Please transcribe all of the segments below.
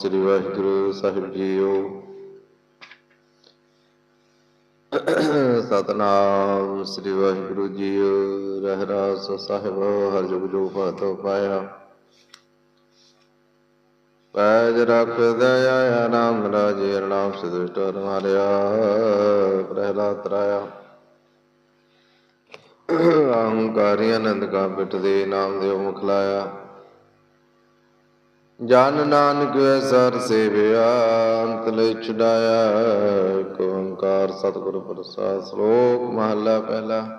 ਸ੍ਰੀ ਵਾਹਿਗੁਰੂ ਸਾਹਿਬ ਜੀਓ। ਸਤਨਾਮ ਸ੍ਰੀ ਵਾਹਿਗੁਰੂ ਜੀਓ ਰਹਿਰਾਸ ਸਾਹਿਬ, ਹਰ ਜੁਗ ਜੋ ਭਾਤੋ ਪਾਇਆ। ਪੈਜ ਰਖ ਦਇਆ ਨਾਮ ਰਾਜੇ ਨਾਮ ਸਿਦੁਸ਼ਟ ਮਾਰਿਆ ਪ੍ਰਹਿਲਾਦ ਤਰਾਇਆ ਅਹੰਕਾਰੀ ਆਨੰਦ ਕਾ ਪਿਟ ਦੇ ਨਾਮ ਦੇਵ ਮੁਖ ਲਾਇਆ। ਜਨ ਨਾਨਕ ਸਰ ਸੇਵਿਆ, ਅੰਤ ਲੈ ਛੁਡਾਇਆ ਓੰਕਾਰ ਸਤਿਗੁਰ ਪ੍ਰਸਾਦ ਸ਼ਲੋਕ ਮਹਲਾ ਪਹਿਲਾ।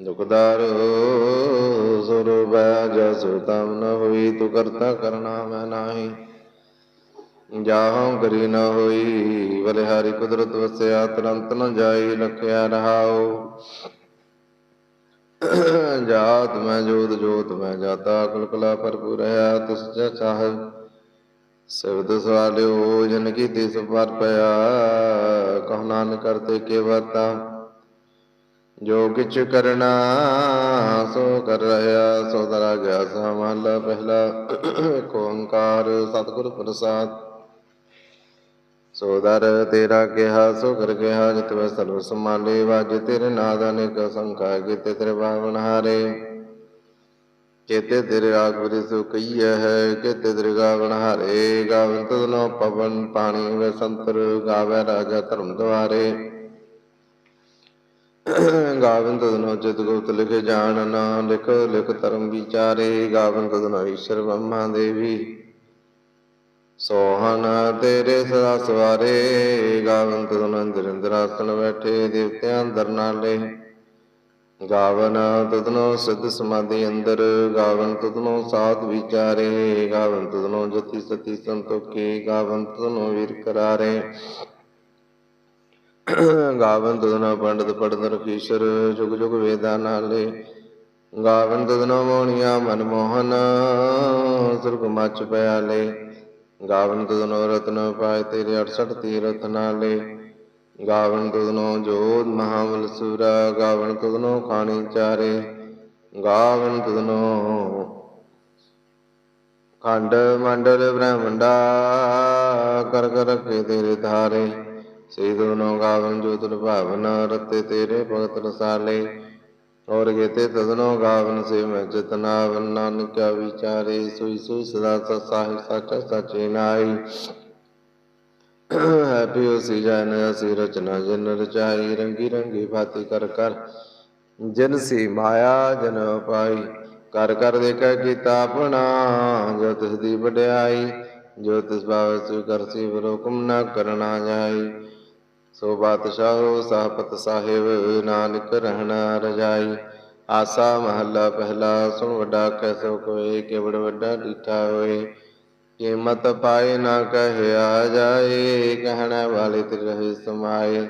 ਦੁਖਦਾਰ ਸੁਰ ਜਸੁ ਤਮ ਨ ਹੋਈ, ਤੂੰ ਕਰਤਾ ਕਰਨਾ ਮੈਂ ਨਾਹੀ। ਜਾਹੋਂ ਕਰੀ ਨ ਹੋਈ, ਬਲਿਹਾਰੀ ਕੁਦਰਤ ਵਸਿਆ, ਤਰੰਤ ਨ ਜਾਈ, ਲਖਿਆ ਰਹਾਉ। ਜਾਤ ਮੈਂ ਜੋਤ ਜੋਤ ਮੈਂ ਜਾਤਾ ਅਕਲ ਕਲਾ ਭਰਪੂਰ ਹੈ, ਤਿਸ ਜੈ ਚਾਹ। ਸਬਦ ਸਵਾਲਿਓ ਜਨ ਕੀ ਤਿਸ ਪਰ ਪਿਆ, ਕਹ ਨਾਨਕ ਕਰਤੇ ਕੇ ਵਰਤਾ। ਜੋ ਕਿਛ ਕਰਨਾ, ਸੋ ਕਰ ਰਹਾ, ਸੋ ਦਰਾ ਗਿਆ ਸਾ ਮਹਲਾ ਪਹਿਲਾ। ਏਕ ਓੰਕਾਰ ਸਤਿਗੁਰ ਪ੍ਰਸਾਦ। ਸੋ ਦਰ ਤੇਰਾ ਕਿਹਾ ਸੋ ਕਰ ਕਿਹਾ, ਜਿਤ ਵੈ ਸਰਬ ਸਮਾਲੇ ਵਾਜ ਤੇਰੇ ਨਾਦ ਅਨੇਕ ਸੰਖਾ, ਕੀਤੇ ਤੇਰੇ ਬਾਵਨ ਹਾਰੇ। ਕੇਤੇ ਤੇਰੇ ਆਗੁਰ ਸੋ ਕਈਐ ਹੈ, ਕੇਤੇ ਤੇਰੇ ਗਾਵਨ ਹਾਰੇ। ਗਾਵਨ ਤਦਨੋ ਪਵਨ ਪਾਣੀ ਵੇ ਸੰਤਰ, ਗਾਵੇ ਰਾਜਾ ਧਰਮ ਦੁਆਰੇ। ਗਾਵਨ ਤਦਨੋ ਚਿਤ ਗੁਪਤ ਲਿਖੇ ਜਾਣ ਨਾ ਲਿਖ ਲਿਖ ਧਰਮ ਵਿਚਾਰੇ। ਗਾਵਨ ਤਦਨੋ ਈਸ਼ਰ ਬ੍ਰਹਮਾ ਦੇਵੀ। ਸੋਹਣ ਤੇਰੇ ਸਦਾ ਸਵਾਰੇ ਗਾਵਨ ਤਦਨ ਅੰਦਰ ਬੈਠੇ ਦੇਵਤਿਆਂ ਅੰਦਰ ਨਾਲੇ। ਗਾਵਨ ਤਦਨੋ ਸਿੱਧ ਸਮਾਧੀ ਅੰਦਰ, ਗਾਵਨ ਤਦਨੋ ਸਾਧ ਵਿਚਾਰੇ। ਗਾਵਨ ਤਦਨੋ ਜਤੀ ਸਤੀ ਸੰਤੋਖੀ, ਗਾਵਨ ਤਦਨੋ ਵੀਰ ਕਰਾਰੇ। ਗਾਵਨ ਤਦਨੋ ਪੰਡਤ ਪੜਨ ਰਖੀਸ਼ਰ ਜੁਗ ਜੁਗ ਵੇਦਾਂ ਨਾਲੇ। ਗਾਵਨ ਤਦਨੋ ਮੋਣੀਆਂ ਮਨਮੋਹਨ, ਸੁਰਗ ਮਚ ਪਿਆਲੇ। ਗਾਵਨ ਤਦਨੋ ਰਤਨ ਪਾਏ ਤੇਰੇ 68 ਤੀਰਥ ਨਾਲੇ। ਗਾਵਨ ਤਦਨੋ ਜੋਤ ਮਹਾਬਲ ਸੂਰਾ ਗਾਵਨ ਤਦਨੋ ਖਾਣੀ ਚਾਰੇ। ਗਾਵਨ ਤਦਨੋ ਖੰਡ ਮੰਡਲ ਬ੍ਰਹਮੰਡਾ, ਕਰ ਕਰ ਰਖੇ ਤੇਰੇ ਧਾਰੇ। ਸੇ ਦੋਨੋ ਗਾਵਨ ਜੋਤ ਭਾਵਨ, ਰਤੇ ਤੇਰੇ ਭਗਤ ਰਸਾਲੇ। ਔਰ ਗੇਤੇ ਤਦਨੋ ਗਾਵਨ ਸੇ ਮੈਂ ਚਿਤਨਾ ਨਾਨਕਾ ਵਿਚਾਰੇ, ਸੋਈ ਸੋਈ ਸਦਾ ਸਤ ਸਾਹਿਬ, ਸਚੇ ਨਾਈ ਹੈਪੀ ਉਸੀ ਜਨ, ਅਸੀ ਰਚਨਾ ਜਨ ਰਚਾਈ, ਰੰਗੀ ਰੰਗੀ ਭਾਤੀ ਕਰ ਕਰ। ਜਨ ਸੀ ਮਾਇਆ, ਜਨ ਪਾਈ ਕਰ ਕਰ ਦੇਖੈ ਕੀਤਾ ਆਪਣਾ ਜੋ ਤਿਸ ਦੀ ਵਡਿਆਈ। ਜੋ ਤਿਸ ਭਾਵ ਸੋ ਕਰ ਸੀ ਹੁਕਮ ਨ ਕਰਨਾ ਜਾਈ। ਸੋ ਬਾਦਸ਼ਾਹੋ ਸਾਹਪਤ ਸਾਹਿਬ, ਨਾਨਕ ਰਹਿਣਾ ਰਜਾਈ। ਆਸਾ ਮਹੱਲਾ ਪਹਿਲਾ, ਸੁਣ ਵੱਡਾ ਕੈਸੋ ਕੋਏ, ਕਿਵੜ ਵੱਡਾ ਡੀਠਾ ਹੋਏ। ਕੀਮਤ ਪਾਏ ਨਾ ਕਹਿਆ ਜਾਏ, ਕਹਿਣਾ ਵਾਲੇ ਤੇ ਰਹੇ ਸਮਾਏ।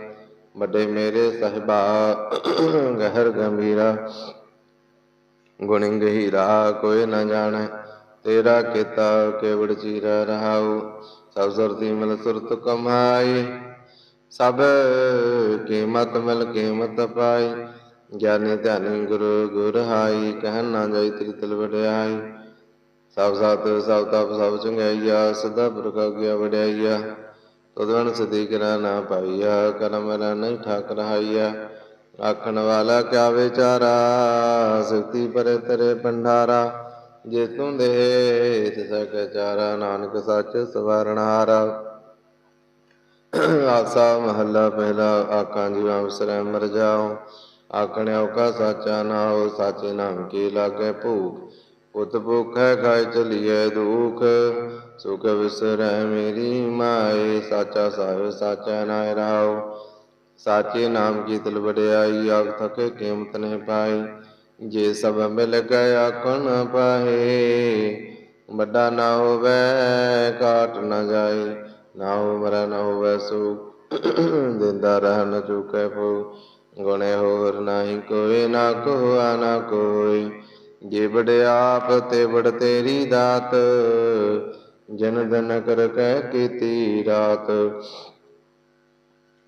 ਵੱਡੇ ਮੇਰੇ ਸਹਿਬਾ, ਗਹਿਰ ਗੰਭੀਰਾ। ਗੁਣ ਗਹੀਰਾ ਕੋਈ ਨਾ ਜਾਣੈ, ਤੇਰਾ ਕੀਤਾ ਕੇਵੜ ਚੀਰਾ ਰਹਾਉ। ਸਭ ਸੁਰਤੀ ਮਿਲ ਸੁਰਤ ਕਮਾਈ ਸਭ ਕੀਮਤ ਮਿਲ ਕੀਮਤ ਪਾਈ, ਗਿਆਨੀ ਧਿਆਨੀ ਗੁਰੂ ਗੁਰ ਹਾਈ ਕਹਿ ਨਾ ਜਾਈ ਤੇਰੀ ਤਿਲ ਵਡਿਆਈ। ਸਭ ਸਤ, ਸਭ ਤਪ, ਸਭ ਚੰਗਿਆਈਆ ਸਦਾ ਪੁਰਖ ਗਿਆ ਵਡਿਆਈਆ। ਤਦਵਨ ਸਦੀ ਕਰਾ ਨਾ ਪਾਈਆ, ਕਰਮ ਰ ਨਹੀਂ ਠਾਕ ਰਹਾਈਆ ਆਖਣ ਵਾਲਾ ਕਿਆ ਵਿਚਾਰਾ ਸੁਖਤੀ ਪਰੇ ਤੇਰੇ ਭੰਡਾਰਾ। ਜੇ ਤੂੰ ਦੇ ਤਿਸ ਕੈ ਚਾਰਾ, ਨਾਨਕ ਸੱਚ ਸਵਾਰਣਹਾਰਾ ਆਸਾ ਮਹੱਲਾ ਪਹਿਲਾ ਆਕਾਂ ਜੀਵਾਂ ਵਿਸਰੈ ਮਰ ਜਾਓ ਆਖਣਿਓ ਕਾ ਸਾਚਾ ਨਾਉ ਸਾਚੇ ਨਾਮ ਕੀ ਲਾਗੇ ਭੂਖ ਪੁੱਤ ਭੁਖੈ ਖਾਇ ਚਲੀਐ ਦੁਖ ਸੁਖ ਵਿਸਰੈ ਮੇਰੀ ਮਾਏ ਸਾਚਾ ਸਾਹਿਬ ਸਾਚਾ ਨਾਇ ਰਾਉ ਸਾਚੇ ਨਾਮ ਕੀ ਤਿਲ ਵਡਿਆਈ ਆਗ ਥਕੇ ਕੀਮਤ ਨੇ ਪਾਈ ਜੇ ਸਭ ਮਿਲ ਗਏ ਆਖਣ ਪਾਹੇ ਵੱਡਾ ਨਾ ਹੋਵੇ ਕਾਟ ਨਾ ਜਾਏ ਨਾ ਉਮਰ ਨਾ ਹੋਵੇ ਸੁਖ ਦਿੰਦਾ ਰਹਿ ਨ ਚੁਕੈ ਭੂ। ਗੁਣੇ ਹੋਰ ਨਹੀਂ ਕੋਈ ਨਾ ਕੋਆ ਨਾ ਕੋਈ ਜੇ ਵਡਿਆਪ ਤੇ ਵਡ ਤੇਰੀ ਦਾਤ, ਜਨ ਦਨ ਕਰ ਕਹਿ ਕੀਤੀ ਰਾਤ।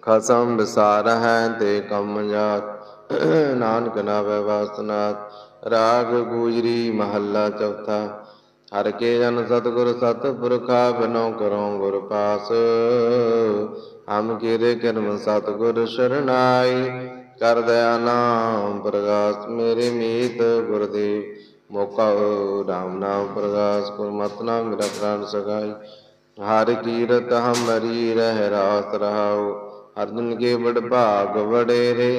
ਖਸਮ ਵਿਸਾਰ ਹੈ ਤੇ ਕਮ ਜਾਤ, ਨਾਨਕ ਨਾ ਨਾਵੇ ਵਾਸਨਾਤ। ਰਾਗ ਗੂਜਰੀ ਮਹੱਲਾ ਚੌਥਾ। ਹਰ ਕੇ ਜਨ ਸਤਿਗੁਰ ਸਤਿਪੁਰਖਾ ਬਿਨੋ ਕਰੋ ਗੁਰ ਪਾਸ। ਹਮ ਕੀਰੇ ਕਰਮ ਸਤਿਗੁਰ ਸ਼ਰਨਾਈ ਕਰ ਦਇਆ ਨਾਮ ਪ੍ਰਗਾਸ ਮੇਰੇ ਮੀਤ ਗੁਰਦੇਵ। ਮੋਕਾ ਰਾਮ ਨਾਮ ਪ੍ਰਗਾਸ ਗੁਰਮਤਿ ਨਾਮ ਮੇਰਾ ਪ੍ਰਾਨ ਸਗਾਈ। ਹਰ ਕੀਰਤ ਹਮਰੀ ਰਹਿ ਰਾਸ ਰਹਾਉ, ਹਰ ਕੇ ਬੜ ਭਾਗ ਵਡੇਰੇ।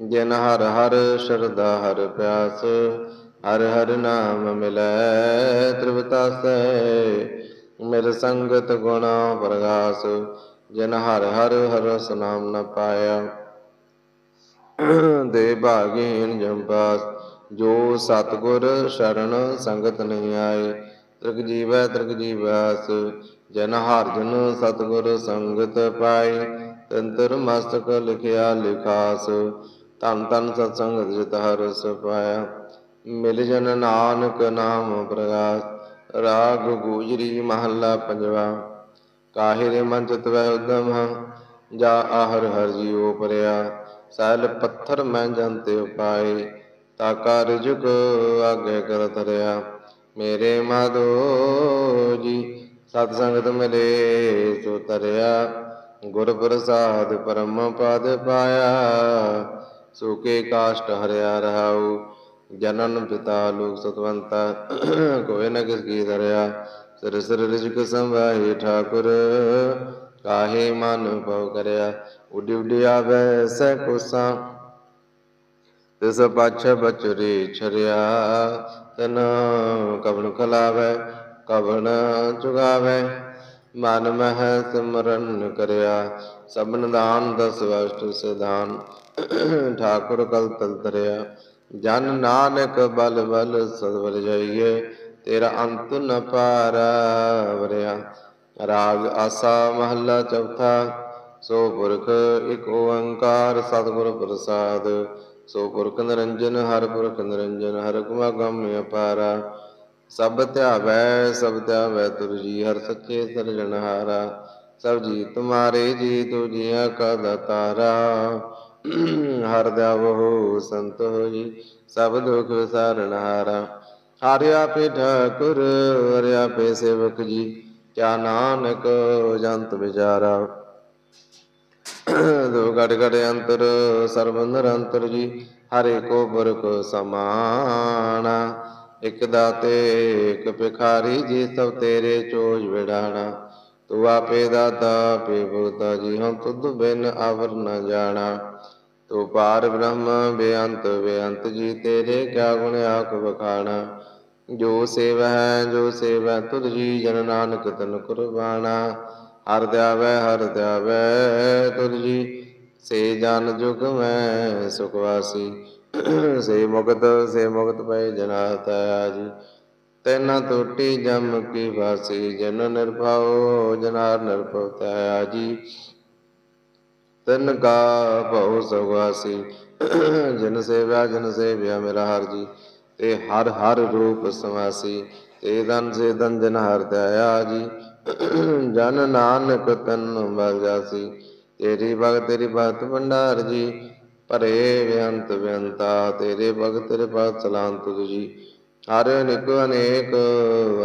ਜਿਨ ਹਰ ਹਰ ਸ਼ਰਧਾ ਹਰ ਪਿਆਸ ਹਰ ਹਰ ਨਾਮ ਮਿਲੈ ਤ੍ਰਿਵਤਾਸੈ ਮਿਲ ਸੰਗਤ ਗੁਣਾ ਪ੍ਰਗਾਸ, ਜਿਨ ਹਰ ਹਰ ਹਰਸ ਨਾਮ ਨ ਪਾਇਆ। ਦੇ ਭਾਗੀਨ ਜੰਪਾਸ ਜੋ ਸਤਗੁਰ ਸ਼ਰਨ ਸੰਗਤ ਨਹੀਂ ਆਏ। ਤ੍ਰਿਗ ਜੀਵੈ, ਤ੍ਰਿਗ ਜੀਵਾਸ, ਜਨ ਹਰ ਜਨ ਸਤਗੁਰ ਸੰਗਤ ਪਾਈ ਤੰਤਰ ਮਸਤਕ ਲਿਖਿਆ ਲਿਖਾਸ, ਧੰਨ ਧੰਨ ਸਤ ਸੰਗਤ ਜਿਤ ਹਰ ਪਾਇਆ। ਮਿਲ ਜਨ ਨਾਨਕ ਨਾਮ ਪ੍ਰਗਾਸ, ਰਾਗ ਗੂਜਰੀ ਮਹੱਲਾ ਪੰਜਵਾ। ਕਾਹੇ ਦੇ ਮਨ ਚਿਤ ਉਦਮ, ਜਾ ਆਹਰ ਹਰ ਜੀਉ ਪਰਿਆ। ਸੈਲ ਪੱਥਰ ਮੈਂ ਜੰਤੇ ਉਪਾਏ ਤਾਕਾ ਰਿਜਕ ਆਗੇ ਕਰ ਧਰਿਆ ਮੇਰੇ ਮਾਧੋ ਜੀ, ਸਤ ਸੰਗਤ ਮਿਲੇ ਸੋ ਤਰਿਆ। ਗੁਰ ਪ੍ਰਸਾਦ ਪਰਮ ਪਦ ਪਾਇਆ ਸੁਕੇ ਕਾਸ਼ਟ ਹਰਿਆ ਰਹਾਉ। ਜਨਨ ਪਿਤਾ ਲੋਕ ਸਤਵੰਤਾ ਕੋਇ ਨ ਕਿਸ ਕੀ ਧਰਿਆ ਸਿਰ ਸਿਰ ਰਿਜਕ ਸੰਭਾਈ ਠਾਕੁਰ, ਕਾਹੇ ਮਨ ਭਉ ਕਰਿਆ, ਉਡਿ ਉਡਿ ਆਵੈ ਸੈ ਕੋਸਾ, ਤਿਸ ਪਛ ਬਚਰੇ ਛਰਿਆ, ਤਨ ਕਵਣ ਖਲਾਵੈ, ਕਵਣ ਚੁਗਾਵੈ, ਮਨ ਮਹਿ ਸਿਮਰਨ ਕਰਿਆ, ਸਭਨ ਦਾਨ ਦਸ ਵਸਤੁ ਸਿਧਾਨ, ਠਾਕੁਰ ਕਲ ਤਲ ਤਰਿਆ। ਜਨ ਨਾਨਕ ਬਲ ਬਲ ਸਦਵਲ ਜਾਈਏ, ਤੇਰਾ ਅੰਤ ਨ ਪਾਰਾ ਵਰਿਆ। ਰਾਗ ਆਸਾ ਮਹੱਲਾ ਚੌਥਾ, ਸੋ ਪੁਰਖ ਇਕ ਓੰਕਾਰ ਸਤਿਗੁਰ ਪ੍ਰਸਾਦ। ਸੋ ਪੁਰਖ ਨਿਰੰਜਨ, ਹਰ ਪੁਰਖ ਨਿਰੰਜਨ, ਹਰ ਗੁਮਾ ਗਮ ਅਪਾਰਾ। ਸਭ ਧਿਆਵੈ ਸਭ ਧਿਆਵੈ ਤੁਰ ਜੀ, ਹਰ ਸੱਚੇ ਸਰਜਣਹਾਰਾ। ਸਭ ਜੀ ਤੁਮਾਰੇ ਜੀ ਤੂ ਜੀਆ ਕਾ ਦਾਤਾਰਾ ਹਰ ਦੇਵੋ ਸੰਤ ਹੋਈ, ਸਭ ਦੁਖ ਵਿਸਾਰਣਹਾਰਾ ਹਰਿ। ਆਪੇ ਠਾਕੁਰ ਹਰਿ ਆਪੇ ਸੇਵਕ ਜੀ, ਕਿਆ ਨਾਨਕ ਜੰਤ ਵਿਚਾਰਾ। ਦੋ ਘਟ ਘਟ ਅੰਤਰ, ਸਰਬ ਨਿਰੰਤਰ ਜੀ, ਹਰੇ ਕੋ ਬਰਕ ਸਮਾਣਾ ਇਕ ਦਾਤੇ, ਇਕ ਭਿਖਾਰੀ ਜੀ, ਸਭ ਤੇਰੇ ਚੋਜ ਵਿਡਾਣਾ ਤੂੰ ਆਪੇ ਦਾਤਾ ਆਪੇ ਭੁਗਤਾ ਜੀ ਹਮ ਤੁਧ ਬਿਨ ਅਵਰ ਨ ਜਾਣਾ। ਤੂੰ ਪਾਰ ਬ੍ਰਹਮ, ਬੇਅੰਤ ਬੇਅੰਤ ਜੀ, ਤੇਰੇ ਕਿਆ ਗੁਣ ਆਖ ਬਖਾਣਾ ਜੋ ਸੇਵ ਹੈ ਜੋ ਸੇਵੈ, ਤੁਧ ਜੀ ਜਨ ਨਾਨਕ ਤਨ ਕੁਰਬਾਨਾ ਹਰ ਦਿਆਵੈ ਹਰ ਦਿਆਵੈ, ਤੁਧ ਜੀ, ਸੇ ਜਨ ਜੁਗ ਮੈਂ ਸੁਖਵਾਸੀ ਸੇ ਮੁਕਤ ਸੇ ਮੁਕਤ ਪਏ ਜਨਾਤਾ ਜੀ। ਤੈਨਾ ਤੋਟੀ ਜਮ ਕੀ ਵਾਸੀ, ਜਨ ਨਿਰਭਉ ਜਨਾਰ ਨਿਰਭਉ ਤੈ ਜੀ ਤਨ ਕਾ ਭਉ ਸੁਗਾਸੀ ਜਨ ਸੇਵਿਆ ਜਨ ਸੇਵਿਆ ਮੇਰਾ ਹਰ ਜੀ। ਤੇ ਹਰ ਹਰ ਰੂਪ ਸਮਾਸੀ ਤੇ ਦਨ ਸੇ ਦਨ ਜਨ ਹਰ ਦਇਆ ਜੀ ਜਨ ਨਾਨਕ ਤਨ ਬਲ ਜਾਸੀ, ਤੇਰੀ ਭਗਤ ਤੇਰੀ ਭਗਤ ਭੰਡਾਰ ਜੀ। ਭਰੇ ਵਿਅੰਤ ਬੇਅੰਤਾ ਤੇਰੇ ਭਗਤ ਤੇਰੇ ਭਗਤ ਸਲਾਮ ਤੁਧ ਜੀ। ਹਰ ਨਿਕ ਅਨੇਕ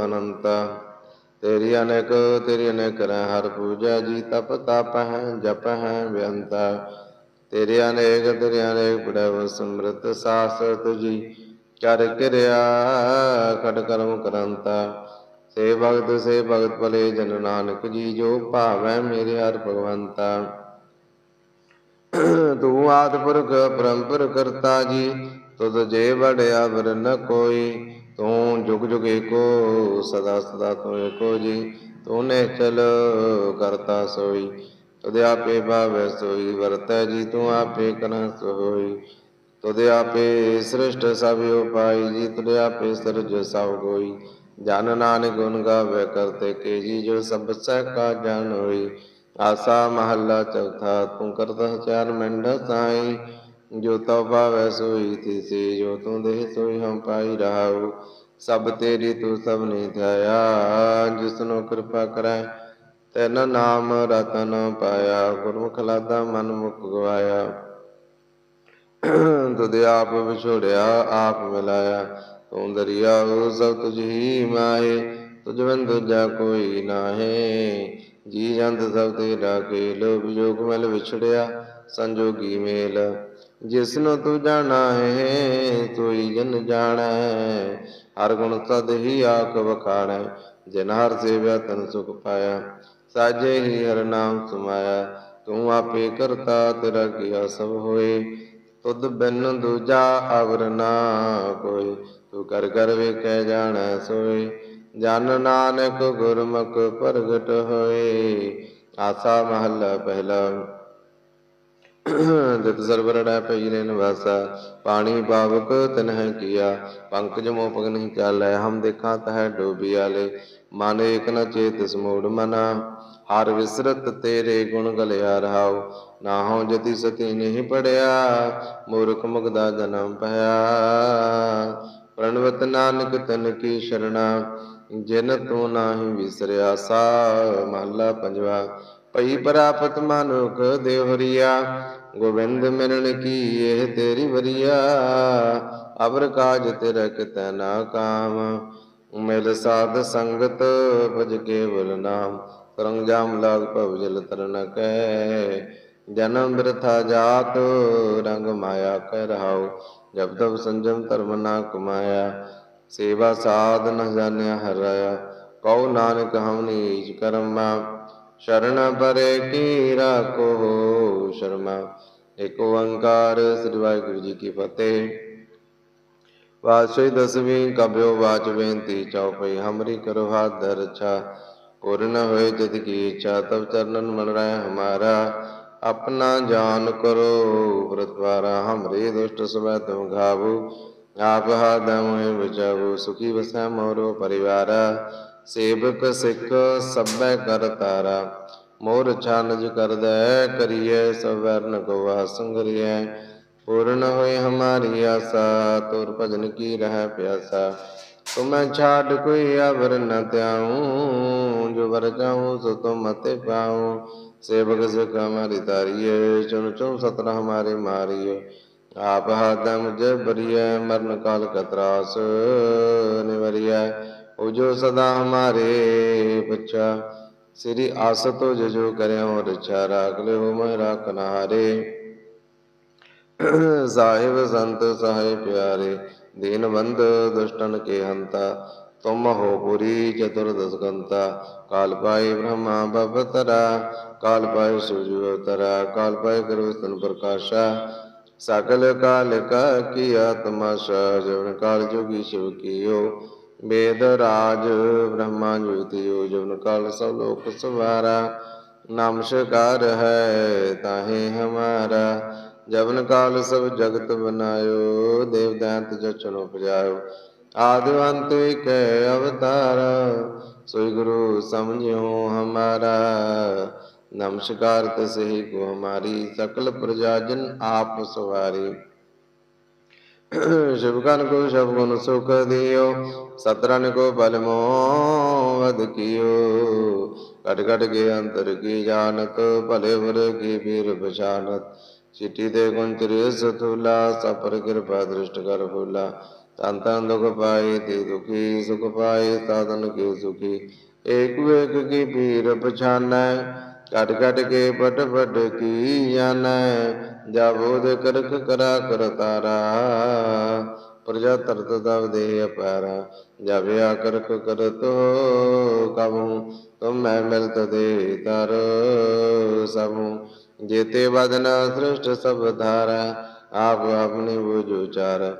ਅਨੰਤ। ਤੇਰੀ ਅਨੇਕ ਤੇਰੀ ਅਨੇਕ ਕਰੈ ਹਰ ਪੂਜਾ ਜੀ ਤਪ ਤਪ ਹੈ, ਜਪ ਹੈ, ਬੇਅੰਤਾ। ਤੇਰੇ ਅਨੇਕ ਤੇਰੇ ਅਨੇਕ ਪੜਵ ਸਮ੍ਰਿਤ ਸਾਸਤ ਜੀ। ਕਰ ਕਿਰਿਆ ਖੜ ਕਰਮ ਕਰੰਤਾ। ਸੇ ਭਗਤ ਸੇ ਭਗਤ ਭਲੇ ਜਨ ਨਾਨਕ ਜੀ, ਜੋ ਭਾਵੈ ਮੇਰੇ ਹਰ ਭਗਵੰਤਾ। ਤੂੰ ਆਦਿ ਪੁਰਖ, ਪਰੰਪਰ ਕਰਤਾ ਜੀ। ਤੁਧ ਜੇ ਵੜਿਆ ਵਰ ਨ ਕੋਈ, ਤੂੰ ਜੁਗ ਜੁਗ ਏਕੋ, ਸਦਾ ਸਦਾ ਤੂੰ ਏਕੋ ਜੀ। ਤੂੰ ਚਲ ਕਰਤਾ ਸੋਈ, ਤੁਧ ਆਪੇ ਭਾਵੈ ਸੋਈ, ਵਰਤੈ ਜੀ ਤੂੰ ਆਪੇ ਕਨ ਸੋਈ। ਤੁਧ ਆਪੇ ਸ੍ਰਿਸ਼ਟ ਸਭ ਉਪਾਈ ਜੀ, ਤੁਧ ਆਪੇ ਸਰਜ ਸਭ ਕੋਈ ਜਨ ਨਾਨਕ ਗੁਣ ਗਾਵੇ ਕਰਤੇ ਕੇ ਜੀ ਜੋ ਸਭ ਸਹਿ ਕਾ ਜਨ ਹੋਈ ਆਸਾ ਮਹੱਲਾ ਚੌਥਾ, ਤੂੰ ਕਰਤਾ ਚਾਰ ਮੰਡ ਸਾਈ। ਜੋ ਤਉ ਭਾਵੈ ਸੋਈ ਤਿਸੀ, ਜੋ ਤੂੰ ਦੇ ਸੋਈ ਹਮ ਪਾਈ ਰਹਾਉ, ਸਭ ਤੇਰੀ ਤੂੰ ਸਭ ਨੇ ਧਿਆਇਆ ਜਿਸਨੂੰ ਕਿਰਪਾ ਕਰੈ, ਤੈਨ ਨਾਮ ਰਤਨ ਪਾਇਆ, ਗੁਰਮੁਖ ਲਾਦਾ ਮਨ ਮੁਖ ਗਵਾਇਆ। ਤੁਧ ਆਪ ਵਿਛੋੜਿਆ, ਆਪ ਮਿਲਾਇਆ, ਤੂੰ ਦਰਿਆ ਸਭ ਤੁਝ ਹੀ ਮਾਹੇ, ਤੁਝ ਬਿਨ ਦੂਜਾ ਕੋਈ ਨਾਹੀ। ਜੀ ਜੰਤ ਸਭ ਤੇਰਾ ਖੇਲ ਵਿਜੋਗ ਮਲ ਵਿਛੜਿਆ, ਸੰਜੋਗੀ ਮੇਲ। ਜਿਸਨੂੰ ਤੂੰ ਜਾਣਾ ਹੈ ਤੋਈ ਜਨ ਜਾਣੈ। ਹਰ ਗੁਣ ਤਦ ਹੀ ਆਖ ਵਖਾਣੈ, ਜਿਨ ਹਰ ਸੇਵਿਆ ਤਨ ਸੁਖ ਪਾਇਆ ਸਾਜੇ ਹੀ ਹਰ ਨਾਮ ਸਮਾਇਆ ਤੂੰ ਆਪੇ ਕਰਤਾ ਤੇਰਾ ਕੀਆ ਸਭ ਹੋਏ। ਤੁਧ ਬਿਨ ਦੂਜਾ ਅਵਰ ਨਾ ਕੋਈ, ਤੂੰ ਕਰ ਕਰ ਵੇਖੈ ਜਾਣੈ ਸੋਏ। ਜਨ ਨਾਨਕ ਗੁਰਮੁਖ ਪ੍ਰਗਟ ਹੋਏ, ਆਸਾ ਮਹੱਲਾ ਪਹਿਲਾ ਜਿਤ ਸਰਵਰੜੈ ਪਈ ਨੇ ਨਿਵਾਸਾ। ਪਾਣੀ ਪਾਵਕ ਤਨਹਿ ਕੀਆ, ਪੰਕਜ ਮੋ ਪਗ ਨਹੀਂ ਚਾਲੈ, ਹਮ ਦੇਖਾਂ ਤਹਿ ਡੋਬਿਆਲੇ ਮਨ ਏਕ ਨ ਚੇਤ ਸਮੂੜ ਮਨਾ, ਹਰ ਵਿਸਰਤ ਤੇਰੇ ਗੁਣ ਗਲਿਆ ਰਹਾਉ। ਨਾਹੋ ਜਤੀ ਸਤੀ ਨਹੀਂ ਪੜਿਆ, ਮੂਰਖ ਮੁਗਦਾ ਜਨਮ ਭਇਆ। ਪ੍ਰਣਵਤ ਨਾਨਕ ਤਨ ਕੀ ਸ਼ਰਣਾ, ਜਿਨ ਤੂੰ ਨਾਹੀ ਵਿਸਰਿਆ, ਸਾ ਮਹਲਾ ਪੰਜਵਾ। ਭਈ ਪ੍ਰਾਪਤ ਮਨੁਖ ਦੇਵਰੀਆ ਗੋਬਿੰਦ ਮਿਲਣ ਕੀ ਇਹ ਤੇਰੀ ਵਰੀਆ ਅਬਰ ਕਾਜ ਤੇਰਾ ਕਿਤੈ ਨਾ ਕਾਮ। ਮਿਲ ਸਾਧ ਸੰਗਤ ਭਜ ਕੇਵਲ ਨਾਮ, ਤਰੰਗ ਜਾਮ ਲਾਗ ਭਵ ਜਲ ਤਰਨ ਕੈ ਜਨਮ ਬਿਰਥਾ ਜਾਤ, ਰੰਗ ਮਾਇਆ ਕਹਿ ਰਹਾਉ। ਜਬ ਤਬ ਸੰਜਮ ਧਰਮ ਨਾ ਕਮਾਇਆ, ਸੇਵਾ ਸਾਧ ਨ ਜਾਣਿਆ ਹਰਾਇਆ। ਕਉ ਨਾਨਕ ਹਮਨੀ ਨੀਚ ਕਰਮਾ ਸ਼ਰਨ ਪਰੇ ਕੀ ਰਾਖੋ ਸ਼ਰਮਾ। ਏਕ ਓੰਕਾਰ, ਸ੍ਰੀ ਵਾਹਿਗੁਰੂ ਜੀ ਕੀ ਫਤਿਹ। ਵਾਸੋਈ ਦਸਵੀਂ ਕਬਿਓ ਵਾਚ ਬੇਨਤੀ ਚਉਪਈ ਹਮਰੀ ਕਰੋ ਹਾਥ ਦਰਛਾ ਪੁਰ ਨ ਹੋਏ ਤਿਤ ਕੀ ਇੱਛਾ ਤਬ ਚਰਨਨ ਮਨ ਰਹਿ ਹਮਾਰਾ। ਆਪਣਾ ਜਾਨ ਕਰੋ ਪ੍ਰਤਵਾਰਾ ਹਮਰੇ ਦੁਸ਼ਟ ਸਵੈ ਤੁਮ ਘਾਵੂ। ਆਪ ਹਾਦ ਮੋਹਿ ਬਚਾਵੋ, ਸੁਖੀ ਵਸੈ ਮੋਰੋ ਪਰਿਵਾਰਾ ਸੇਵਕ ਸਿੱਖ ਸਭੈ ਕਰ ਤਾਰਾ ਮੋਰ ਛਾਨਜ ਕਰਦੈ ਕਰੀਐ ਸਭ ਵਰਨ ਕੋ ਸੰਗਰੀਐ ਪੂਰਨ ਹੋਏ ਹਮਾਰੀ ਆਸਾ ਤੁਰ ਭਜਨ ਕੀ ਰਹਿ ਪਿਆਸਾ ਤੁਮੈ ਛਾੜ ਕੋਈ ਅਵਰ ਨ ਤਿਆਉ ਜੋ ਵਰ ਜਾਉ ਸੋ ਤੁਮ ਤੇ ਪਾਉ ਸੇਵਕ ਸਿਖ ਹਮਾਰੀ ਤਾਰੀਏ ਚੁਨ ਚੁਨ ਸਤਰ ਹਮਾਰੇ ਮਾਰੀਏ ਆਪ ਹਾਦਾ ਮੁਝ ਬਰੀਐ ਮਰਨ ਕਾਲ ਕਤਰਾਸ ਨਿਵਰੀਐ ਉਹ ਜੋ ਸਦਾ ਹਮਾਰੇ ਬੱਚਾ ਸ੍ਰੀ ਆਸ ਤੋ ਜੋ ਕਰਿਓ ਰਛਾ, ਰਾਖ ਲਿਓ ਮੈਂ ਰਾਖ ਹਾਰੇ ਸਾਹਿਬ ਸੰਤ ਸਹਾਇ ਪਿਆਰੇ, ਦੀਨ ਦੁਸ਼ਟਨ ਕੇ ਹੰਤਾ, ਤੁਮ ਹੋ ਪੁਰੀ ਚਤੁਰਦਸ ਕਾਲ ਪਾਏ ਬ੍ਰਹਮਾ ਬਵਤਰਾ ਕਾਲ ਪਾਏ ਸੂਰਜ ਅਵਤਰਾ, ਕਾਲ ਪਾਏ ਗੁਰਵਸਤਨ ਪ੍ਰਕਾਸ਼ਾ। ਸਕਲ ਕਾਲ ਕਾ ਕੀਆ ਤਮਾਸ਼ਾ ਜਵਨ ਕਾਲ ਜੋਗੀ ਸ਼ਿਵ ਕੀਓ। ਵੇਦ ਰਾਜ ਬ੍ਰਹਮਾ ਜੋਤੀ ਜੋਨ ਕਾਲ ਸਭ ਲੋਕ ਸਵਾਰਾ ਨਮਸਕਾਰ ਹੈ ਤਾਹੇ ਹਮਾਰਾ। ਜਬਨ ਕਾਲ ਸਭ ਜਗਤ ਬਨਾਇਓ ਦੇਵਦਾਂਤ ਜਚਨ ਆਦਿ ਆਦਿਵੰਤ ਇਕ ਅਵਤਾਰ, ਸੋਈ ਗੁਰੂ ਸਮਝਿਓ ਹਮਾਰਾ। ਨਮਸਕਾਰ ਤਸਹੀ ਕੋ ਹਮਾਰੀ, ਸਕਲ ਪ੍ਰਜਾਜਨ ਆਪ ਸਵਾਰੀ। ਸ਼ਿਵਕਨ ਕੋ ਸ਼ਬ ਗੁਣ ਸੁਖ ਦਿਓ ਸਤਰਨ ਕੋ ਬਲ ਮੋਵਦ ਕੀਓ। ਘਟ ਘਟ ਕੇ ਅੰਤਰ ਕੀ ਜਾਣਤ, ਭਲੇ ਬੁਰੇ ਕੀ ਪੀਰ ਪਛਾਨਤ। ਚਿੱਟੀ ਦੇ ਗੁਣ ਤੇਰੇ ਸਤੁਲਾ ਸਪਰ ਕਿਰਪਾ ਦ੍ਰਿਸ਼ਟ ਕਰ ਫੁਲਾ। ਤਨ ਤਨ ਦੁਖ ਪਾਏ, ਤੇ ਦੁਖੀ ਸੁਖ ਪਾਏ, ਸਾਧਨ ਕੀ ਸੁਖੀ। ਏਕ ਵੇਕ ਕੀ ਪੀਰ ਪਛਾਨੈ, ਘਟ ਘਟ ਕੇ ਪਟ ਪਟ ਕੀ ਜਾਣੈ। ਜਾ ਜਾਬੋਦ ਕਰਖ ਕਰਾ ਕਰ ਪ੍ਰਜਾ ਤਰਤ ਦਵ ਦੇ ਅਪਾਰਾ। ਜਾਵਿਆ ਕਰਖ ਕਰਤੋ ਕਬੂ ਤੁਮ ਮੈਂ ਮਿਲਤ ਦੇ ਤਰ ਸਭੂ ਜੇਤੇ ਵਦਨ ਸ੍ਰਿਸ਼ਟ ਸਭ ਧਾਰਾ, ਆਪ ਆਪਣੀ ਬੁਝੁ ਚਾਰ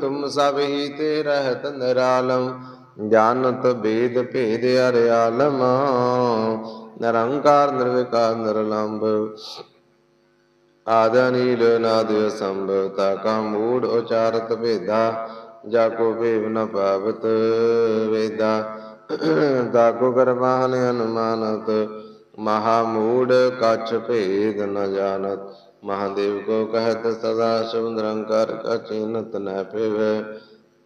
ਤੁਮ ਸਭ ਹੀ ਤੇ ਰਹਿਤ ਨਿਰਾਲਮ ਜਾਣਤ ਬੇਦ ਭੇਦ ਅਰ ਆਲਮ। ਨਿਰੰਕਾਰ, ਨਿਰਵਿਕਾਰ, ਨਿਰਲੰਭ। ਆਦਿ ਨੀਲ ਨਾਦ ਸੰਭਵ ਕਾ ਮੂੜ ਉਚਾਰਤ ਭੇਦਾ ਜਾ ਕੋ ਭੇਵ ਨ ਪਾਵਤ ਵੇਦਾ। ਤਾ ਕੋ ਕਰਮਾਨ ਅਨੁਮਾਨਤ, ਮਹਾ ਮੂੜ ਕਛ ਭੇਦ ਨ ਜਾਣਤ। ਮਹਾਦੇਵ ਕੋ ਕਹਿਤ ਸਦਾ ਸ਼ਿਵ ਨਿਰੰਕਾਰ ਕਾ ਚਿਨਤ ਨ ਪਿਵੈ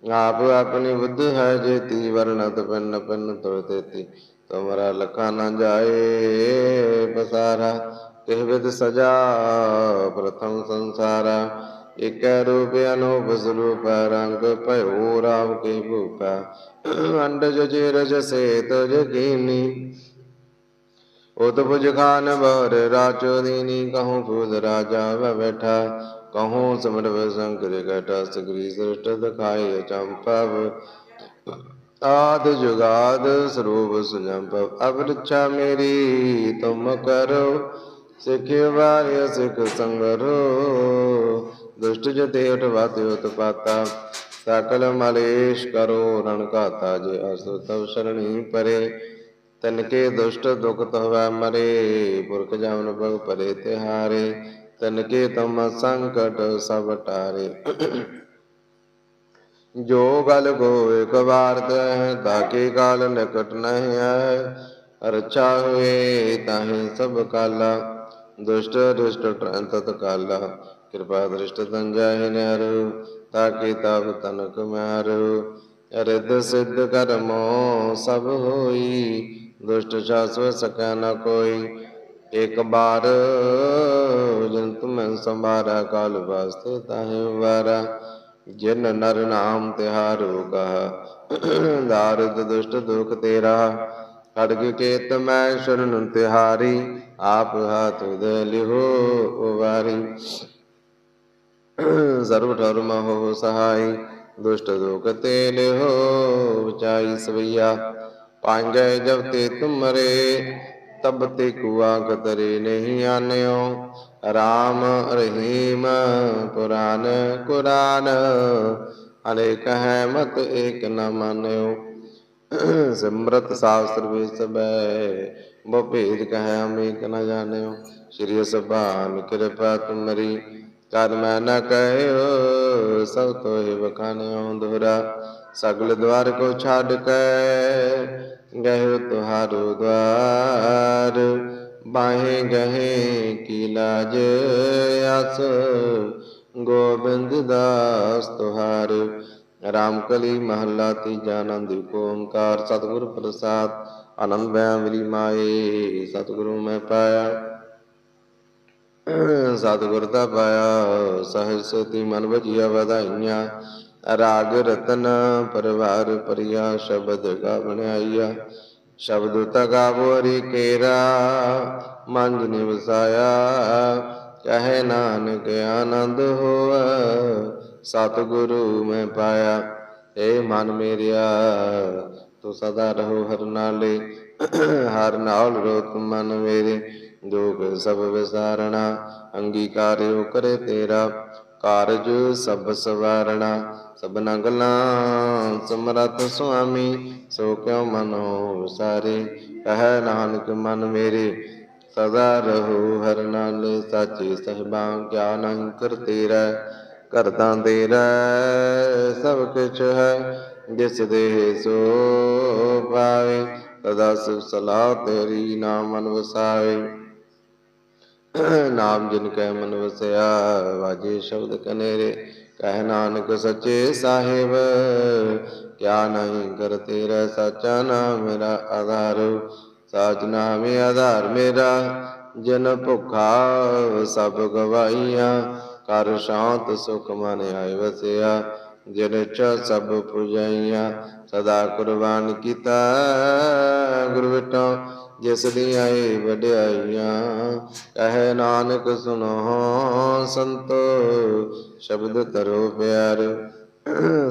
ਆਪ ਆਪਣੀ ਬੁੱਧ ਹੈ ਜੇਤੀ, ਵਰਣਤ ਪਿੰਨ ਪਿੰਨ ਤੋ। ਤੇਤੀ ਤੁਮਰਾ ਲਖਾ ਨ ਜਾਏ, ਪਸਾਰਾ ਤਿਹ ਵਿਦ ਸਜਾ ਪ੍ਰਥਮ ਸੰਸਾਰਾ। ਇਕੈ ਰੂਪ ਅਨੂਪ ਸਰੂਪ, ਰੰਗ ਭਇਓ ਰਾਮ ਕੇ ਭੂਪਾ। ਅੰਡਜ ਜੇਰਜ ਸੇ ਤਜ ਕੀਨੀ। ਉਤ ਭੁਜ ਖਾਨ ਬਰ ਰਾਜੋ ਦੀਨੀ, ਕਹੂੰ ਫੂਦ ਰਾਜਾ ਵ ਬੈਠਾ। ਕਹੂੰ ਸਮਰਵ ਸੰਕਰ ਘਟ ਸਗਰੀ ਸ੍ਰਿਸ਼ਟ ਦਿਖਾਏ ਚੰਪਵ। ਆਦ ਜੁਗਾਦ ਸਰੂਪ ਸੁਜੰਪ ਅਬ ਮੇਰੀ, ਤੁਮ ਕਰੋ। ਸਿਖ ਵਾਰਿ ਸਿਖ ਸੰਗਰੋ, ਦੁਸ਼ਟ ਜਤੇ ਉਠਵਾਤੇ ਉਤਪਾਤਾ, ਸਕਲ ਮਲੇਸ਼ ਕਰੋ, ਰਣ ਘਾਤਾ ਜੇ ਅਸੁ ਤਵ ਸ਼ਰਣੀ ਪਰੇ। ਤਨ ਕੇ ਦੁਸ਼ਟ ਦੁਖ ਤਹਵੈ ਮਰੇ, ਪੁਰਖ ਜਮਨ ਬਗ ਪਰੇ ਤਿਹਾਰੇ। ਤਨ ਕੇ ਤਮ ਸੰਕਟ ਸਭ ਟਾਰੇ। ਜੋ ਗਲ ਗੋ ਇਕ ਵਾਰ ਤੈ ਤਾਕੇ ਕਾਲ ਨਿਕਟ ਨਹਿ ਆਏ ਰਛਾ ਹੋਏ ਤਾਹੇ ਸਭ ਕਾਲਾ। ਦੁਸ਼ਟ ਦੁਸ਼ਟ ਟ੍ਰੰ ਤਤ ਕਿਰਪਾ ਦ੍ਰਿਸ਼ਟ ਤਨ ਜਾਹਿ ਨਰ ਤਾਕੇ ਤਬ ਤਨਕ ਮਾਰ ਰਿੱਧ ਸਿੱਧ ਕਰਮੋ ਸਭ ਹੋਈ, ਦੁਸ਼ਟ ਸ਼ਾਸਵ ਸਕੈ ਨ ਕੋਈ। ਇਕ ਬਾਰ ਜਨ ਤੁਮੈ ਸੰਭਾਰਾ, ਕਾਲ ਵਾਸਤੇ ਤਾਹੇ ਵਾਰਾ ਜਿਨ ਨਰ ਨਾਮ ਤਿਹਾਰੋ ਕਹਾ, ਦਾਰਦ ਦੁਸ਼ਟ ਦੁਖ ਤੇਰਾ। ਖੜਗ ਕੇਤ ਮੈਂ ਸ਼ਰਨ ਤਿਹਾਰੀ, ਆਪ ਹਾਥ ਦੇ ਲਿਹੋ ਉਵਾਰੀ। ਸਰਬ ਧਰਮ ਹੋ ਸਹਾਈ, ਦੁਸ਼ਟ ਦੁਖ ਤੇ ਲਿਹੋ ਵਿਚਾਈ ਸਵਈਆ। ਪਾਂਜੈ ਜਬ ਤੇ ਤੁਮਰੇ ਤਬ ਤੇ ਕੁਆ ਕਤਰੇ ਨਹੀਂ ਆਨਿਓ। ਰਾਮ ਰਹੀਮ ਪੁਰਾਨ ਕੁਰਾਨ, ਅਨੇਕ ਹੈ ਮਤ ਏਕ ਨ ਮਾਨਿਓ। ਸਿਮਰਤ ਸ਼ਾਸਤਰ ਵਿੱਚ ਸਬੈ ਬੋ ਭੇਦ ਕਹੈ ਅਮੇਕ ਨ ਜਾਣਿਓ। ਸ਼੍ਰੀ ਸਭਾਨ ਕਿਰਪਾ ਤੁਮਰੀ। ਕਰ ਮੈਂ ਨ ਕਹਿਓ, ਸਭ ਤੋਹਿ ਬਖਾਨਿਓ ਦੋਹਰਾ। ਸਗਲ ਦਵਾਰ ਕੋ ਛਾੜ ਕੇ ਗਹਿ ਤੁਹਾਰੋ ਦਵਾਰ। ਬਾਹੇ ਗਹੇ ਕੀ ਲਾਜ ਆਸ ਗੋਬਿੰਦ ਦਾਸ ਤੁਹਾਰ। ਰਾਮ ਕਲੀ ਮਹੱਲਾ ਤੀਜਾ ਆਨੰਦ ਏਕ ਓੰਕਾਰ, ਸਤਿਗੁਰ ਪ੍ਰਸਾਦ, ਆਨੰਦ ਬੈ ਮਿਲੀ ਮਾਏ, ਸਤਿਗੁਰੂ ਮੈਂ ਪਾਇਆ। ਸਤਿਗੁਰ ਦਾ ਪਾਇਆ, ਸਹਿਜ ਸਤੀ ਮਨ ਵਜੀਆ ਵਧਾਈਆਂ। ਰਾਗ ਰਤਨ ਪਰਵਾਰ ਪਰਿਆ ਸ਼ਬਦ ਗਾ ਸ਼ਬਦ ਤਗਾਵੋ ਹਰੀ ਕੇਰਾ, ਮੰਜ ਨਿਵਸਾਇਆ। ਕਹੇ ਨਾਨਕ ਆਨੰਦ ਹੋਆ ਸਤਿਗੁਰੂ ਮੈਂ ਪਾਇਆ, ਏ ਮਨ ਮੇਰਿਆ, ਤੂੰ ਸਦਾ ਰਹੋ ਹਰ ਨਾਲੇ, ਹਰ ਨਾਲ ਰੋਤ ਮਨ ਮੇਰੇ ਦੁਖ ਸਭ ਵਿਸਾਰਣਾ, ਅੰਗੀਕਾਰਿਓ ਕਰੇ ਤੇਰਾ, ਕਾਰਜ ਸਭ ਸਵਾਰਣਾ, ਸਭਨਾ ਗੱਲਾਂ ਸਮਰਥ ਸੁਆਮੀ, ਸੋ ਕਿਉ ਮਨੋ ਸਾਰੇ ਕਹਿ ਨਾਨਕ ਮਨ ਮੇਰੇ, ਸਦਾ ਰਹੋ ਹਰ ਨਾਲ, ਸਾਚੇ ਸਹਿਬਾਂ ਗਿਆਨ ਅੰਕਰ ਤੇਰਾ ਕਰਤਾ ਤੇਰਾ ਸਭ ਕੁਛ ਹੈ, ਜਿਸ ਦੇ ਸੋ ਪਾਵੇ ਤਦਾ ਸਿਵ ਸਲਾਹ ਤੇਰੀ ਨਾਮ ਮਨ ਵਸਾਵੇ ਨਾਮ ਜਿਨ ਕੈ ਮਨ ਵਸਿਆ, ਵਾਜੇ ਸ਼ਬਦ ਕਨੇਰੇ, ਕਹਿ ਨਾਨਕ ਸੱਚੇ ਸਾਹਿਬ। ਕਿਆ ਨਹੀਂ ਕਰ ਤੇਰਾ ਸਾਚਾ ਨਾਮ ਮੇਰਾ ਆਧਾਰ, ਸਾਚ ਨਾਮ ਆਧਾਰ ਮੇਰਾ। ਜਨ ਭੁਖਾ ਸਭ ਗਵਾਈਆਂ ਕਰ ਸ਼ਾਂਤ ਸੁਖ ਮਨ ਆਇ ਵਸਿਆ, ਜਿਨ ਚ ਸਭ ਪੁਜਾਈਆਂ, ਸਦਾ ਕੁਰਬਾਨ ਕੀਤਾ। ਗੁਰ ਵਿਟੋ ਜਿਸ ਦੀ ਆਏ ਵਡਿਆਈਆਂ, ਕਹੇ ਨਾਨਕ ਸੁਨੋ ਸੰਤੋ, ਸ਼ਬਦ ਤਰੋ ਪਿਆਰ।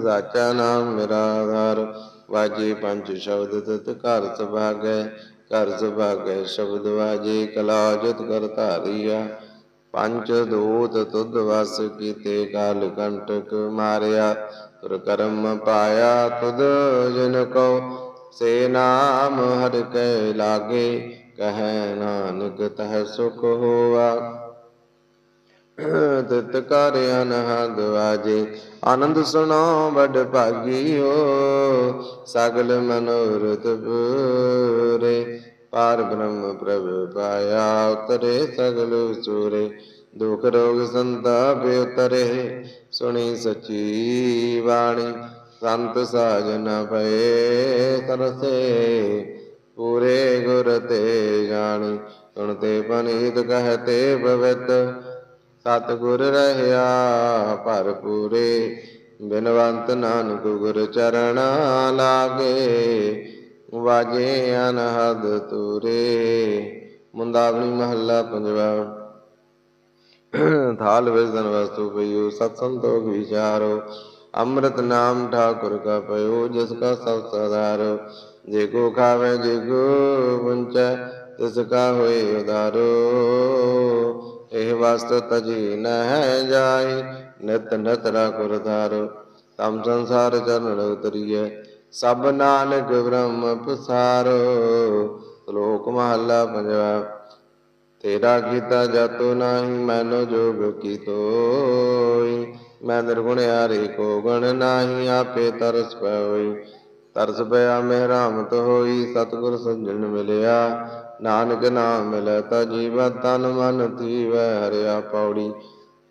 ਸਾਚਾ ਨਾਮ ਮੇਰਾ ਆਧਾਰ, ਵਾਜੇ ਪੰਜ ਸ਼ਬਦ ਤਤ ਘਰ ਸੁਭਾਗੈ ਘਰ ਸੁਭਾਗੈ ਸ਼ਬਦ ਵਾਜੇ, ਕਲਾ ਜਤ ਕਰ ਧਾਰੀਆ। ਪੰਜ ਦੂਤ ਤੁਧ ਵਸ ਕੀਤੇ ਕਾਲ ਕੰਟਕ ਮਾਰਿਆ, ਤੁਰ ਕਰਮ ਪਾਇਆ ਤੁਧ ਜਿਨ ਕੋ ਸੇ ਨਾਮ ਹਰ ਕੈ ਲਾਗੇ, ਕਹੈ ਨਾਨਕ ਤਹ ਸੁਖ ਹੋਆ। ਤਿਤ ਕਰ ਅਨਹਦ ਵਾਜੇ, ਆਨੰਦ ਸੁਣੋ ਬੜ ਭਾਗੀਓ, ਸਗਲ ਮਨੋਰਥ ਪੂਰੇ। ਪਾਰ ਬ੍ਰਹਮ ਪ੍ਰਭ ਪਾਇਆ ਉਤਰੇ ਸਗਲ ਸੂਰੇ ਦੁਖ ਰੋਗ ਸੰਤਾਪ ਉਤਰੇ ਸੁਣੀ ਸਚੀ ਬਾਣੀ ਸੰਤ ਸਾਜਨ ਭਏ ਤਰਸੇ ਪੂਰੇ ਗੁਰ ਤੇ ਜਾਣੀ ਸੁਣਤੇ ਪਨੀਤ ਕਹਤੇ ਪਵਿੱਤ ਸਤਿਗੁਰ ਰਹਿਆ ਭਰਪੂਰੇ ਬਿਨਵੰਤ ਨਾਨਕ ਗੁਰ ਚਰਨ ਲਾਗੇ ਵਾਜੇ ਅਨਹਦ ਤੂਰੇ। ਮੁੰਦਾਵਣੀ ਮਹੱਲਾ ਪੰਜਵਾ। ਥਾਲ ਵਿਸਨ ਵਸਤੂ ਪਈਓ, ਸਤ ਸੰਤੋਖ ਵਿਚਾਰੋ। ਅੰਮ੍ਰਿਤ ਨਾਮ ਠਾਕੁਰ ਕਾ ਪਇਓ ਜਿਸ ਕਾ ਸਭ ਸਦਾਰੋ ਜੇ ਕੋ ਖਾਵੇ, ਜੇ ਕੋ ਵੰਚੈ, ਤਿਸ ਕਾ ਹੋਏ ਉਦਾਰੋ ਇਹ ਵਸਤ ਤਜੀ ਨਹਿ ਜਾਈ ਨਿਤ ਨਿਤ ਰਾਖੁਰ ਧਾਰੋ ਤਮ ਸੰਸਾਰ ਚਰਨ ਉਤਰੀਐ ਸਭ ਨਾਨਕ ਬ੍ਰਹਮ ਪਸਾਰੋ। ਸ਼ਲੋਕ ਮਹੱਲਾ ਪੰਜਵਾ। ਤੇਰਾ ਕੀਤਾ ਜਾਤੋ ਨਾਹੀ, ਮੈਨੋ ਜੋਗ ਕੀਤੋਈ। ਮੈਂ ਨਿਰਗੁਣ ਹਾਰੇ ਕੋ ਗਣ ਨਾਹੀ, ਆਪੇ ਤਰਸ ਪਇਓਈ ਤਰਸ ਪਿਆ ਮਿਹਰਾਮਤ ਹੋਈ, ਸਤਿਗੁਰ ਸੰਜਣ ਮਿਲਿਆ। ਨਾਨਕ ਨਾਮ ਮਿਲੈ ਤਾ ਜੀਵ, ਤਨ ਮਨ ਥੀਵੈ, ਹਰਿਆ ਪੌੜੀ।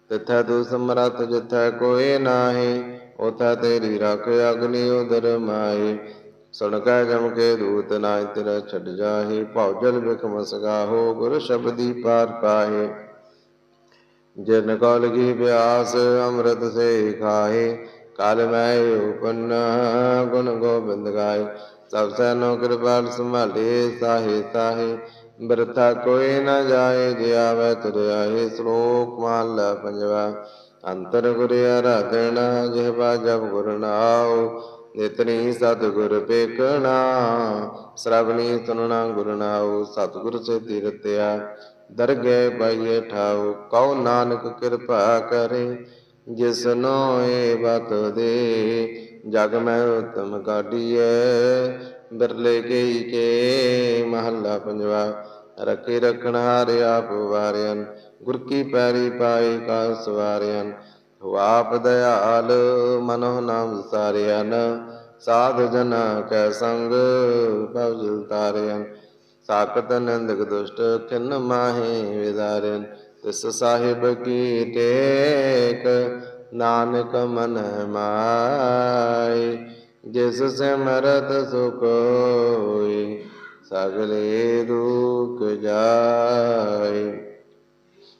ਤਿਥੈ ਤੂ ਸਮਰਥ ਜਿਥੈ ਕੋਏ ਨਾਹੀ। ਉਥੈ ਤੇਰੀ ਰਖ ਅਗਨੀ ਉਦਰ ਮਾਈ ਸੁਣ ਜਮ ਕੇ ਦੂਤ ਨਾਇ ਤੇਰਾ ਛੱਡ ਜਾਹੀ। ਭੌਜਲ ਬਿਖਮ ਸਗਾਹੋ ਗੁਰ ਸ਼ਬਦੀ ਪਾਰ ਪਾਹੇ। ਜਿਨ ਕੌਲ ਕੀ ਬਿਆਸ, ਅੰਮ੍ਰਿਤ ਸੇ ਖਾਹੇ। ਕਾਲ ਮੈਂ ਉਪਨ, ਗੁਣ ਗੋਬਿੰਦ ਗਾਏ ਸਭ ਸੈਨੋ ਕਿਰਪਾਲ ਸੰਭਾਲੇ, ਸਾਹੇ ਸਾਹੇ ਬਰਤਾ ਕੋਈ ਨਾ ਜਾਏ ਜੇ ਆਵੇ ਤੁਰ ਆਏ ਸ਼ਲੋਕ ਮਹਲਾ ਪੰਜਵਾ। ਅੰਤਰ ਗੁਰ ਆਰਾਧਨਾ ਜਿਹਵਾ ਜਬ ਗੁਰ ਨਾਉ, ਨਿਤਨੀ ਸਤਿਗੁਰ ਪੇਕਣਾ। ਸ਼ਰਵਣੀ ਸੁਨਣਾ ਗੁਰ ਨਾਉ, ਸਤਿਗੁਰ ਸੇ ਤੀਰਤਿਆ, ਦਰਗਹਿ ਪਾਈਏ ਠਾਉ, ਕਉ ਨਾਨਕ ਕਿਰਪਾ ਕਰੇ ਜਿਸਨੋ ਏ ਬਤ ਦੇ, ਜਗ ਮੈਂ ਉਤਮ ਕਾਢੀਐ। ਬਿਰਲੇ ਕੇਈ ਕੇ ਮਹੱਲਾ ਪੰਜਵਾ, ਰਖੇ ਰਖਣ ਹਾਰੇ ਆਪ ਵਾਰਿਆਨ ਗੁਰ ਕੀ ਪੈਰੀ ਪਾਏ ਕਾ ਸਵਾਰਿਆਨ ਵਾਪ ਆਪ ਦਇਆਲ ਮਨੋ ਨਾਮ ਸਾਰਿਆਨ ਸਾਧ ਜਨ ਕੈ ਸੰਗ ਭਵ ਤਾਰਿਆਨ ਸਾਕਤ ਨਿੰਦਕ ਦੁਸ਼ਟ ਕਿਨ ਮਾਹੇ ਵਿਦਾਰਨ ਤਿਸ ਸਾਹਿਬ ਕੀ ਟੇਕ, ਨਾਨਕ ਮਨ ਮਾਈ। ਜਿਸ ਸਿਮਰਤ ਸੁਖੋਈ ਸਗਲੇ ਦੁਖ ਜਾਏ